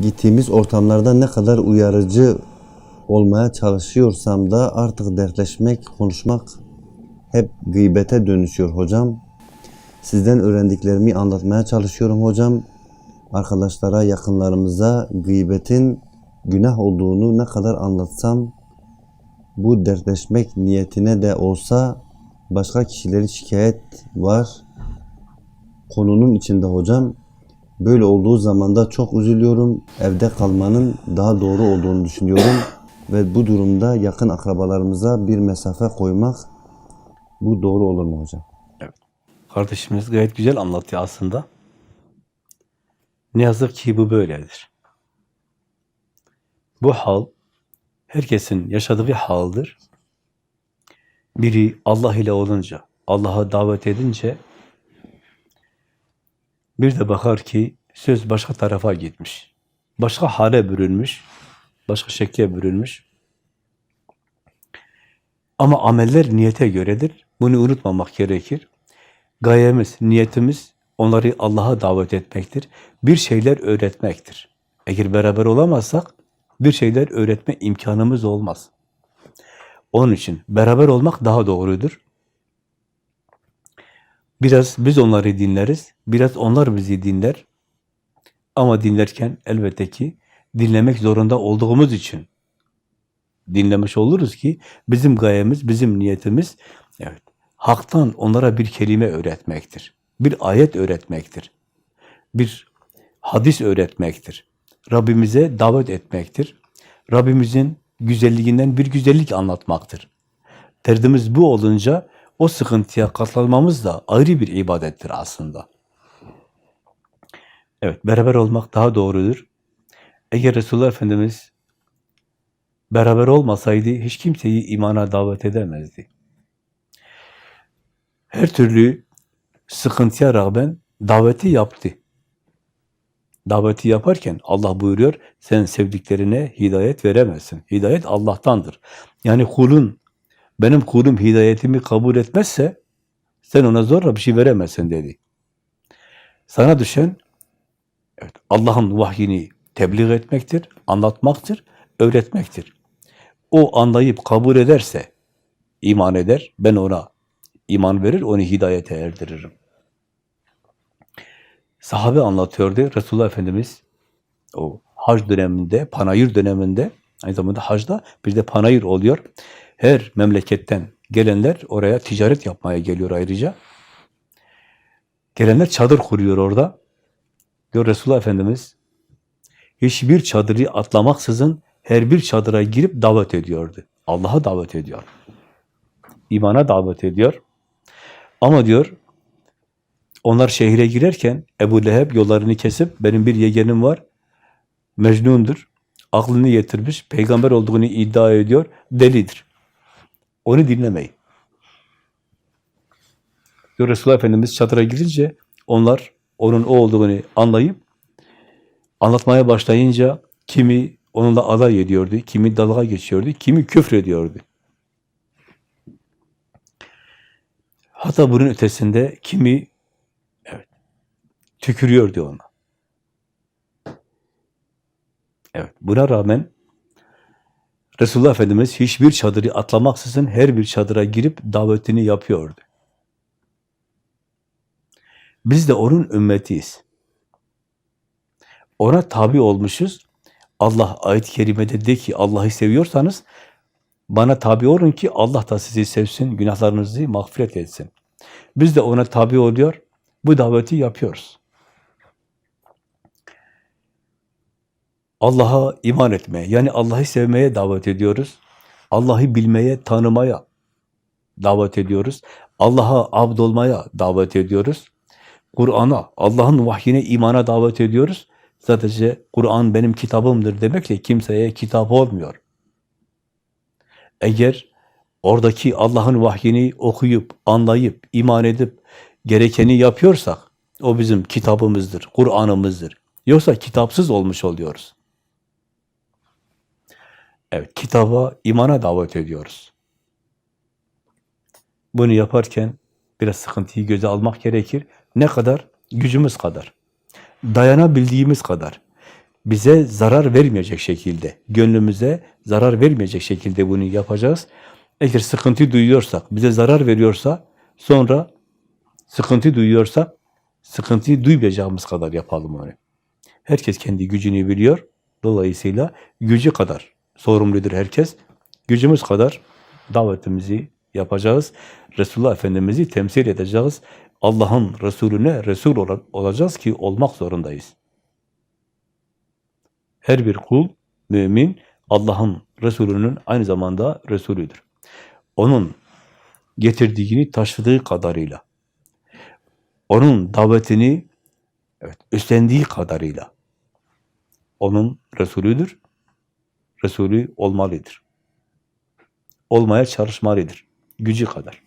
gittiğimiz ortamlarda ne kadar uyarıcı olmaya çalışıyorsam da artık dertleşmek, konuşmak hep gıybete dönüşüyor hocam. Sizden öğrendiklerimi anlatmaya çalışıyorum hocam. Arkadaşlara, yakınlarımıza gıybetin günah olduğunu ne kadar anlatsam bu dertleşmek niyetine de olsa başka kişilerin şikayet var. Konunun içinde hocam. Böyle olduğu zaman da çok üzülüyorum. Evde kalmanın daha doğru olduğunu düşünüyorum. Ve bu durumda yakın akrabalarımıza bir mesafe koymak bu doğru olur mu hocam? Kardeşimiz gayet güzel anlatıyor aslında. Ne yazık ki bu böyledir. Bu hal herkesin yaşadığı haldir. Biri Allah ile olunca, Allah'a davet edince bir de bakar ki söz başka tarafa gitmiş. Başka hale bürünmüş, başka şekle bürünmüş. Ama ameller niyete göredir. Bunu unutmamak gerekir. Gayemiz, niyetimiz onları Allah'a davet etmektir. Bir şeyler öğretmektir. Eğer beraber olamazsak bir şeyler öğretme imkanımız olmaz. Onun için beraber olmak daha doğrudur. Biraz biz onları dinleriz, biraz onlar bizi dinler. Ama dinlerken elbette ki dinlemek zorunda olduğumuz için dinlemiş oluruz ki bizim gayemiz, bizim niyetimiz evet haktan onlara bir kelime öğretmektir. Bir ayet öğretmektir. Bir hadis öğretmektir. Rabbimize davet etmektir. Rabbimizin güzelliğinden bir güzellik anlatmaktır. Derdimiz bu olunca o sıkıntıya katlanmamız da ayrı bir ibadettir aslında. Evet, beraber olmak daha doğrudur. Eğer Resulullah Efendimiz beraber olmasaydı hiç kimseyi imana davet edemezdi. Her türlü sıkıntıya rağmen daveti yaptı. Daveti yaparken Allah buyuruyor, sen sevdiklerine hidayet veremezsin. Hidayet Allah'tandır. Yani kulun, benim kulum hidayetimi kabul etmezse, sen ona zorla bir şey veremezsin dedi. Sana düşen, evet, Allah'ın vahyini tebliğ etmektir, anlatmaktır, öğretmektir. O anlayıp kabul ederse, iman eder, ben ona iman verir, onu hidayete erdiririm. Sahabe anlatıyordu. Resulullah Efendimiz o hac döneminde, panayır döneminde, aynı zamanda hacda bir de panayır oluyor. Her memleketten gelenler oraya ticaret yapmaya geliyor ayrıca. Gelenler çadır kuruyor orada. Diyor Resulullah Efendimiz hiçbir çadırı atlamaksızın her bir çadıra girip davet ediyordu. Allah'a davet ediyor. İmana davet ediyor. Ama diyor onlar şehire girerken Ebu Leheb yollarını kesip benim bir yeğenim var. Mecnundur. Aklını yetirmiş. Peygamber olduğunu iddia ediyor. Delidir. Onu dinlemeyin. Diyor Resulullah Efendimiz çadıra girince onlar onun o olduğunu anlayıp anlatmaya başlayınca kimi onunla alay ediyordu, kimi dalga geçiyordu, kimi küfür ediyordu. Hatta bunun ötesinde kimi evet tükürüyordu ona. Evet, buna rağmen Resulullah Efendimiz hiçbir çadırı atlamaksızın her bir çadıra girip davetini yapıyordu. Biz de onun ümmetiyiz. Ona tabi olmuşuz. Allah ayet-i kerimede de ki Allah'ı seviyorsanız bana tabi olun ki Allah da sizi sevsin, günahlarınızı mağfiret etsin. Biz de ona tabi oluyor, bu daveti yapıyoruz. Allah'a iman etmeye, yani Allah'ı sevmeye davet ediyoruz. Allah'ı bilmeye, tanımaya davet ediyoruz. Allah'a abd olmaya davet ediyoruz. Kur'an'a, Allah'ın vahyine, imana davet ediyoruz. Sadece Kur'an benim kitabımdır demekle kimseye kitap olmuyor. Eğer oradaki Allah'ın vahyini okuyup, anlayıp, iman edip, gerekeni yapıyorsak, o bizim kitabımızdır, Kur'an'ımızdır. Yoksa kitapsız olmuş oluyoruz. Evet, kitaba, imana davet ediyoruz. Bunu yaparken biraz sıkıntıyı göze almak gerekir. Ne kadar? Gücümüz kadar. Dayanabildiğimiz kadar. bize zarar vermeyecek şekilde, gönlümüze zarar vermeyecek şekilde bunu yapacağız. Eğer sıkıntı duyuyorsak, bize zarar veriyorsa, sonra sıkıntı duyuyorsak, sıkıntıyı duymayacağımız kadar yapalım onu. Herkes kendi gücünü biliyor. Dolayısıyla gücü kadar sorumludur herkes. Gücümüz kadar davetimizi yapacağız. Resulullah Efendimiz'i temsil edeceğiz. Allah'ın Resulüne Resul ola- olacağız ki olmak zorundayız. Her bir kul, mümin, Allah'ın Resulünün aynı zamanda Resulüdür. Onun getirdiğini taşıdığı kadarıyla, onun davetini evet, üstlendiği kadarıyla onun Resulüdür. Resulü olmalıdır. Olmaya çalışmalıdır. Gücü kadar.